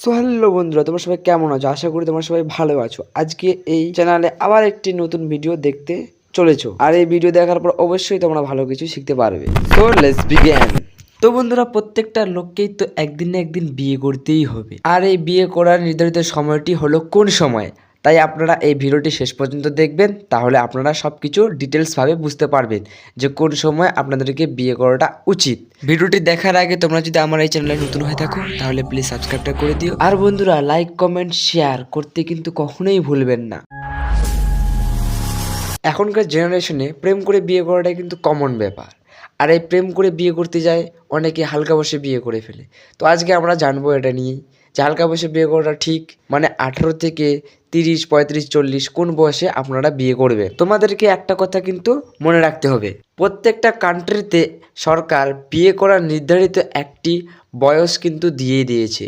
So hello বন্ধুরা, তোমরা সবাই কেমন আছো? আশা করি তোমরা সবাই ভালো আছো। আজকে এই চ্যানেলে আবার একটি নতুন ভিডিও দেখতে চলেছো। আর এই ভিডিও দেখার পর অবশ্যই তোমরা ভালো কিছু শিখতে পারবে। সো লেটস বিগিন তো বন্ধুরা, প্রত্যেকটা লোককেই তো একদিন না একদিন বিয়ে করতেই হবে। আর এই বিয়ে করার নির্ধারিত সময়টি হলো কোন সময়? তাই আপনারা এই ভিডিওটি শেষ পর্যন্ত দেখবেন, তাহলে আপনারা সব কিছু ডিটেলসভাবে বুঝতে পারবেন যে কোন সময় আপনাদেরকে বিয়ে করাটা উচিত। ভিডিওটি দেখার আগে তোমরা যদি আমার এই চ্যানেলে নতুন হয়ে থাকো, তাহলে প্লিজ সাবস্ক্রাইবটা করে দিও। আর বন্ধুরা লাইক কমেন্ট শেয়ার করতে কিন্তু কখনোই ভুলবেন না। এখনকার জেনারেশনে প্রেম করে বিয়ে করাটা কিন্তু কমন ব্যাপার। আর এই প্রেম করে বিয়ে করতে যায়, অনেকে হালকা বসে বিয়ে করে ফেলে। তো আজকে আমরা জানব এটা নিয়েই। যে হালকা বসে বিয়ে করাটা ঠিক? মানে আঠেরো থেকে তিরিশ, পঁয়ত্রিশ, চল্লিশ, কোন বয়সে আপনারা বিয়ে করবে? তোমাদেরকে একটা কথা কিন্তু মনে রাখতে হবে। প্রত্যেকটা কান্ট্রিতে সরকার বিয়ে করার নির্ধারিত একটি বয়স কিন্তু দিয়ে দিয়েছে।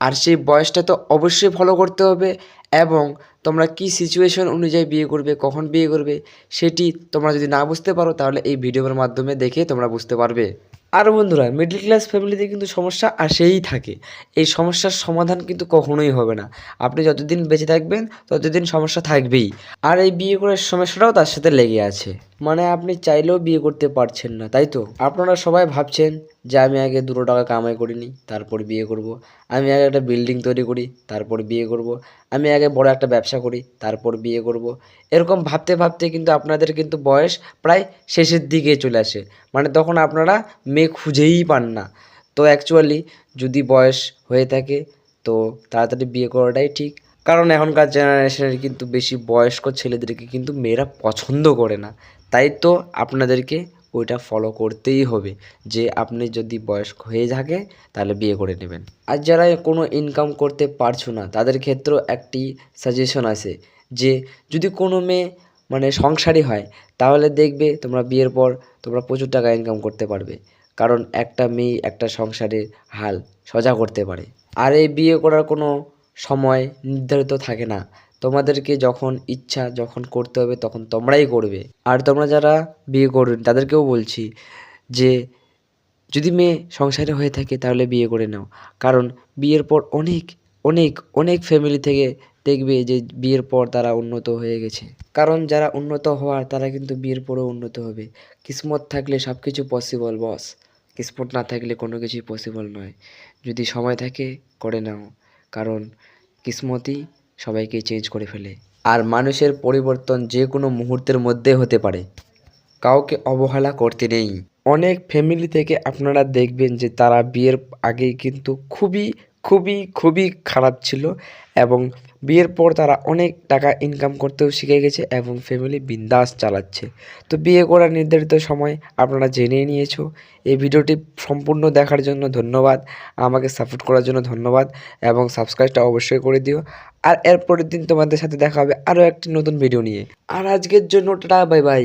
আর সেই বয়সটা তো অবশ্যই ফলো করতে হবে এবং তোমরা কি সিচুয়েশন অনুযায়ী বিয়ে করবে, কখন বিয়ে করবে, সেটি তোমরা যদি না বুঝতে পারো, তাহলে এই ভিডিওর মাধ্যমে দেখে তোমরা বুঝতে পারবে। আর বন্ধুরা মিডল ক্লাস ফ্যামিলিতে কিন্তু সমস্যা আসেই থাকে। এই সমস্যার সমাধান কিন্তু কখনোই হবে না। আপনি যতদিন বেঁচে থাকবেন, ততদিন সমস্যা থাকবেই। আর এই বিয়ে করার সমস্যাটাও তার সাথে লেগে আছে। মানে আপনি চাইলেও বিয়ে করতে পারছেন না, তাই তো আপনারা সবাই ভাবছেন যে আমি আগে দুটো টাকা কামাই করিনি, তারপর বিয়ে করব। আমি আগে একটা বিল্ডিং তৈরি করি, তারপর বিয়ে করব। আমি আগে বড় একটা ব্যবসা করি, তারপর বিয়ে করব। এরকম ভাবতে ভাবতে কিন্তু আপনাদের কিন্তু বয়স প্রায় শেষের দিকে চলে আসে মানে তখন আপনারা মেয়ে খুঁজেই পান না তো অ্যাকচুয়ালি যদি বয়স হয়ে থাকে, তো তাড়াতাড়ি বিয়ে করাটাই ঠিক কারণ এখনকার জেনারেশনের কিন্তু বেশি বয়স্ক ছেলেদেরকে কিন্তু মেয়েরা পছন্দ করে না। তাই তো আপনাদেরকে ওইটা ফলো করতেই হবে যে আপনি যদি বয়স্ক হয়ে থাকে তাহলে বিয়ে করে নেবেন। আর যারা কোনো ইনকাম করতে পারছ না, তাদের ক্ষেত্রেও একটি সাজেশন আছে যে যদি কোনো মেয়ে মানে সংসারী হয়, তাহলে দেখবে তোমরা বিয়ের পর তোমরা প্রচুর টাকা ইনকাম করতে পারবে। কারণ একটা মেয়ে একটা সংসারের হাল সোজা করতে পারে। আর এই বিয়ে করার কোনো সময় নির্ধারিত থাকে না। তোমাদেরকে যখন ইচ্ছা যখন করতে হবে তখন তোমরাই করবে। আর তোমরা যারা বিয়ে করবে, তাদেরকেও বলছি যে, যদি মেয়ে সংসারে হয়ে থাকে তাহলে বিয়ে করে নাও। কারণ বিয়ের পর অনেক অনেক অনেক ফ্যামিলি থেকে দেখবে যে বিয়ের পর তারা উন্নত হয়ে গেছে। কারণ যারা উন্নত হওয়ার, তারা কিন্তু বিয়ের পরেও উন্নত হবে। কিসমত থাকলে সব কিছু পসিবল বস কিসমত না থাকলে কোনো কিছুই পসিবল নয়। যদি সময় থাকে, করে নাও। কারণ কিসমতই সবাইকে চেঞ্জ করে ফেলে। আর মানুষের পরিবর্তন যে কোনো মুহূর্তের মধ্যে হতে পারে। কাউকে অবহেলা করতে নেই। অনেক ফ্যামিলি থেকে আপনারা দেখবেন যে তারা বিয়ের আগেই কিন্তু খুবই খুবই খুবই খারাপ ছিল এবং বিয়ের পর তারা অনেক টাকা ইনকাম করতেও শিখে গেছে এবং ফ্যামিলি বিন্দাস চালাচ্ছে। তো বিয়ে করার নির্ধারিত সময় আপনারা জেনে নিয়েছো। এই ভিডিওটি সম্পূর্ণ দেখার জন্য ধন্যবাদ। আমাকে সাপোর্ট করার জন্য ধন্যবাদ এবং সাবস্ক্রাইবটা অবশ্যই করে দিও। আর এরপরের দিন তোমাদের সাথে দেখা হবে আরও একটি নতুন ভিডিও নিয়ে। আর আজকের জন্য টাটা বাই বাই